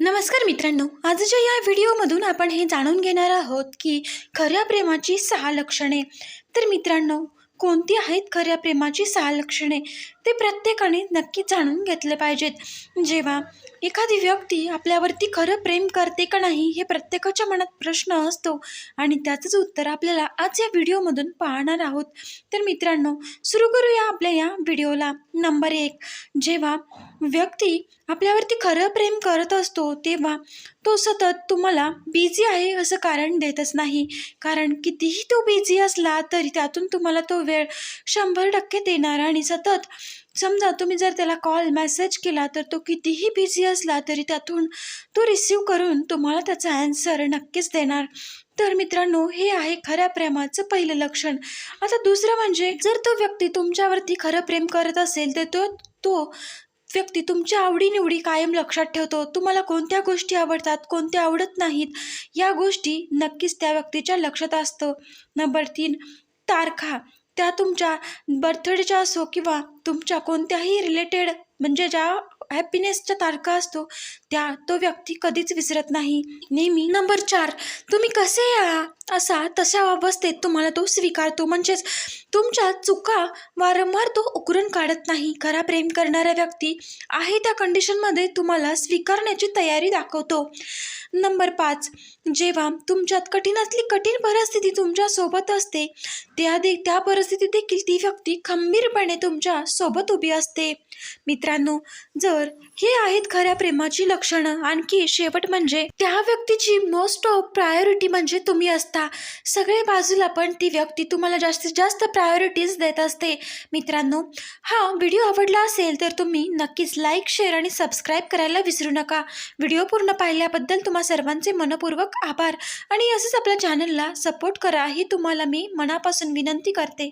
नमस्कार मित्रांनो आजच्या या व्हिडिओमधून आपण हे जाणून घेणार आहोत की खऱ्या प्रेमाची सहा लक्षणे. तर मित्रांनो कोणती आहेत खऱ्या प्रेमाची सहा लक्षणे? ते प्रत्येकाने नक्की जाणून घेतले पाहिजेत. जेव्हा एखादी व्यक्ती आपल्यावरती खरं प्रेम करते का नाही हे प्रत्येकाच्या मनात प्रश्न असतो आणि त्याचंच उत्तर आपल्याला आज या व्हिडिओमधून पाहणार आहोत. तर मित्रांनो सुरू करूया आपल्या या व्हिडिओला. नंबर एक जेव्हा व्यक्ती आपल्यावरती खरं प्रेम करत असतो तेव्हा तो सतत तुम्हाला बिझी आहे असं कारण देतच नाही. कारण कितीही तो बिझी असला तरी त्यातून तुम्हाला तो वेळ शंभर टक्के देणार आणि सतत समजा तुम्ही जर त्याला कॉल मेसेज केला तर तो कितीही बिझी असला तरी त्यातून तो रिसीव करून तुम्हाला त्याचा ॲन्सर नक्कीच देणार. तर मित्रांनो हे आहे खऱ्या प्रेमाचं पहिलं लक्षण. आता दुसरं म्हणजे जर तो व्यक्ती तुमच्यावरती खरं प्रेम करत असेल तर तो तो व्यक्ती तुमच्या आवडीनिवडी कायम लक्षात ठेवतो. तुम्हाला कोणत्या गोष्टी आवडतात कोणत्या आवडत नाहीत या गोष्टी नक्कीच त्या व्यक्तीच्या लक्षात असतं. नंबर तीन तारखा. त्या तुमच्या बर्थडेच्या असो किंवा तुमच्या कोणत्याही रिलेटेड म्हणजे ज्या हॅपीनेसच्या तारखा असतो त्या तो व्यक्ती कधीच विसरत नाही. नेहमी नंबर चार तुम्ही कसे या असा तशा अवस्थेत तुम्हाला तो स्वीकारतो. म्हणजेच तुमच्या चुका वारंवार तो उकरून काढत नाही. खरा प्रेम करणारा व्यक्ती आहे त्या कंडिशनमध्ये तुम्हाला स्वीकारण्याची तयारी दाखवतो. नंबर पाच जेव्हा तुमच्यात कठीणातली कठीण परिस्थिती तुमच्यासोबत असते त्या दे त्या परिस्थितीत देखील ती व्यक्ती खंबीरपणे तुमच्यासोबत उभी असते. मित्रांनो जर हे आहेत खऱ्या प्रेमाची लक्षणं आणखी शेवट म्हणजे त्या व्यक्तीची मोस्ट ऑफ प्रायोरिटी म्हणजे तुम्ही असता. सगळे बाजूला पण ती व्यक्ती तुम्हाला जास्तीत जास्त प्रायोरिटीज देत असते. मित्रांनो हा व्हिडिओ आवडला असेल तर तुम्ही नक्कीच लाईक शेअर आणि सबस्क्राईब करायला विसरू नका. व्हिडिओ पूर्ण पाहिल्याबद्दल तुम्हा सर्वांचे मनपूर्वक आभार आणि असंच आपल्या चॅनलला सपोर्ट करा ही तुम्हाला मी मनापासून विनंती करते.